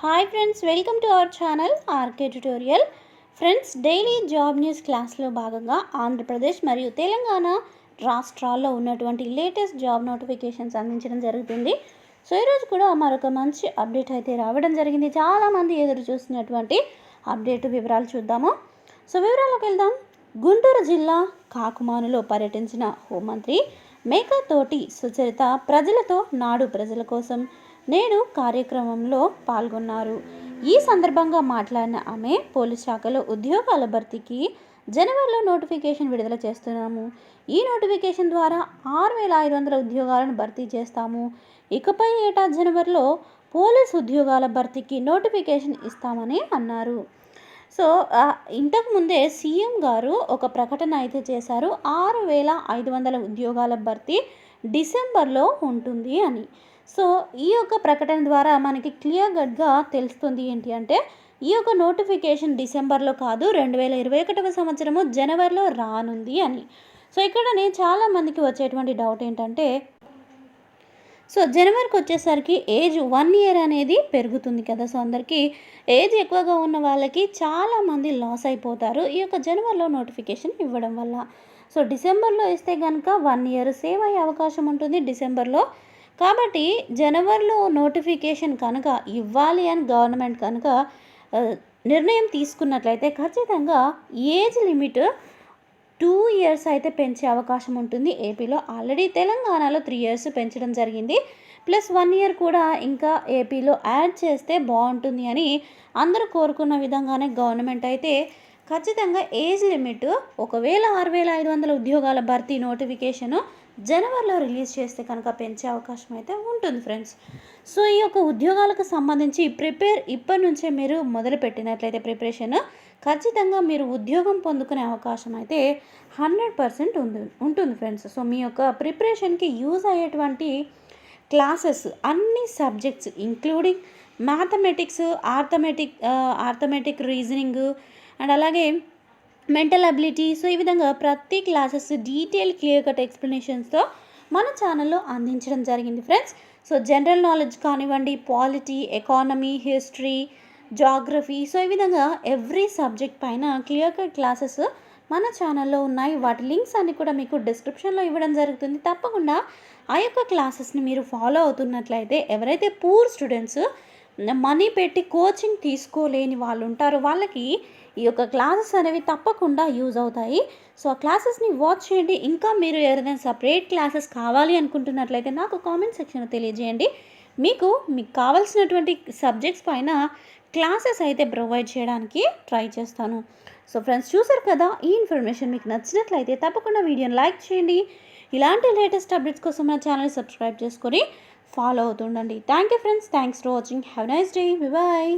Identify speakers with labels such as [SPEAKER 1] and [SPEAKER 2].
[SPEAKER 1] Hi friends welcome to our channel RK tutorial friends daily job news క్లాస్లో భాగంగా ఆంధ్రప్రదేశ్ మరియు తెలంగాణ రాష్ట్రాల్లో ఉన్నటువంటి లేటెస్ట్ జాబ్ నోటిఫికేషన్స్ అందించడం జరుగుతుంది సో ఈరోజు కూడా మరొక మంచి అప్డేట్ అయితే రావడం జరిగింది చాలామంది ఎదురు చూసినటువంటి అప్డేట్ వివరాలు చూద్దాము సో వివరాలకు వెళ్దాం గుంటూరు జిల్లా కాకుమానులో పర్యటించిన హోంమంత్రి మేకతోటి సుచరిత ప్రజలతో నాడు ప్రజల కోసం నేడు కార్యక్రమంలో పాల్గొన్నారు. ఈ సందర్భంగా మాట్లాడిన ఆమె పోలీస్ శాఖలో ఉద్యోగాల భర్తీకి జనవరిలో నోటిఫికేషన్ విడుదల చేస్తున్నాము. ఈ నోటిఫికేషన్ ద్వారా ఆరు వేల ఐదు వందల ఉద్యోగాలను భర్తీ చేస్తాము. ఇకపై ఏటా జనవరిలో పోలీస్ ఉద్యోగాల భర్తీకి నోటిఫికేషన్ ఇస్తామని అన్నారు. సో ఇంతకుముందే సీఎం గారు ఒక ప్రకటన అయితే చేశారు. ఆరు వేల ఐదు వందల ఉద్యోగాల భర్తీ డిసెంబర్లో ఉంటుంది అని. సో ఈ యొక్క ప్రకటన ద్వారా మనకి క్లియర్ కట్గా తెలుస్తుంది ఏంటి అంటే ఈ యొక్క నోటిఫికేషన్ డిసెంబర్లో కాదు రెండు వేల ఇరవై ఒకటవ సంవత్సరము జనవరిలో రానుంది అని. సో ఇక్కడనే చాలామందికి వచ్చేటువంటి డౌట్ ఏంటంటే సో జనవరికి వచ్చేసరికి ఏజ్ వన్ ఇయర్ అనేది పెరుగుతుంది కదా. సో అందరికీ ఏజ్ ఎక్కువగా ఉన్న వాళ్ళకి చాలామంది లాస్ అయిపోతారు ఈ యొక్క జనవరిలో నోటిఫికేషన్ ఇవ్వడం వల్ల. సో డిసెంబర్లో ఇస్తే కనుక వన్ ఇయర్ సేవ్ అయ్యే అవకాశం ఉంటుంది. డిసెంబర్లో కాబట్టి జనవరిలో నోటిఫికేషన్ కనుక ఇవ్వాలి అని గవర్నమెంట్ కనుక నిర్ణయం తీసుకున్నట్లయితే ఖచ్చితంగా ఏజ్ లిమిట్ టూ ఇయర్స్ అయితే పెంచే అవకాశం ఉంటుంది. ఏపీలో ఆల్రెడీ తెలంగాణలో త్రీ ఇయర్స్ పెంచడం జరిగింది. ప్లస్ వన్ ఇయర్ కూడా ఇంకా ఏపీలో యాడ్ చేస్తే బాగుంటుంది అని అందరూ కోరుకున్న విధంగానే గవర్నమెంట్ అయితే ఖచ్చితంగా ఏజ్ లిమిట్ ఒకవేళ ఆరు వేల ఐదు వందల ఉద్యోగాల భర్తీ నోటిఫికేషను జనవరిలో రిలీజ్ చేస్తే కనుక పెంచే అవకాశం అయితే ఉంటుంది ఫ్రెండ్స్. సో ఈ యొక్క ఉద్యోగాలకు సంబంధించి ప్రిపేర్ ఇప్పటి నుంచే మీరు మొదలు పెట్టినట్లయితే ప్రిపరేషన్ ఖచ్చితంగా మీరు ఉద్యోగం పొందుకునే అవకాశం అయితే హండ్రెడ్ పర్సెంట్ ఉంది ఉంటుంది ఫ్రెండ్స్. సో మీ యొక్క ప్రిపరేషన్కి యూజ్ అయ్యేటువంటి క్లాసెస్ అన్ని subjects including mathematics arithmetic arithmetic reasoning and అలాగే మెంటల్ అబిలిటీ. సో ఈ విధంగా ప్రతి క్లాసెస్ డీటెయిల్ క్లియర్ కట్ ఎక్స్ప్లెనేషన్స్తో మన ఛానల్లో అందించడం జరిగింది ఫ్రెండ్స్. సో జనరల్ నాలెడ్జ్ కానివ్వండి polity economy history geography so ఈ విధంగా ఎవ్రీ సబ్జెక్ట్ పైన క్లియర్ కట్ క్లాసెస్ మన ఛానల్లో ఉన్నాయి. వాటి లింక్స్ అన్ని కూడా మీకు డిస్క్రిప్షన్లో ఇవ్వడం జరుగుతుంది. తప్పకుండా ఆ యొక్క క్లాసెస్ని మీరు ఫాలో అవుతున్నట్లయితే ఎవరైతే పూర్ స్టూడెంట్స్ మనీ పెట్టి కోచింగ్ తీసుకోలేని వాళ్ళు ఉంటారు వాళ్ళకి ఈ యొక్క క్లాసెస్ అనేవి తప్పకుండా యూజ్ అవుతాయి. సో ఆ క్లాసెస్ని వాచ్ చేయండి. ఇంకా మీరు ఎవరైనా సపరేట్ క్లాసెస్ కావాలి అనుకుంటున్నట్లయితే నాకు కామెంట్ సెక్షన్లో తెలియజేయండి. మీకు మీకు కావాల్సినటువంటి సబ్జెక్ట్స్ పైన క్లాసెస్ అయితే ప్రొవైడ్ చేయడానికి ట్రై చేస్తాను. సో ఫ్రెండ్స్ చూసారు కదా? ఈ ఇన్ఫర్మేషన్ మీకు నచ్చినట్లయితే తప్పకుండా వీడియోని లైక్ చేయండి. ఇలాంటి లేటెస్ట్ అప్డేట్స్ కోసం నా ఛానల్ సబ్స్క్రైబ్ చేసుకొని follow అవుతుండండి thank you friends thanks for watching have nice day bye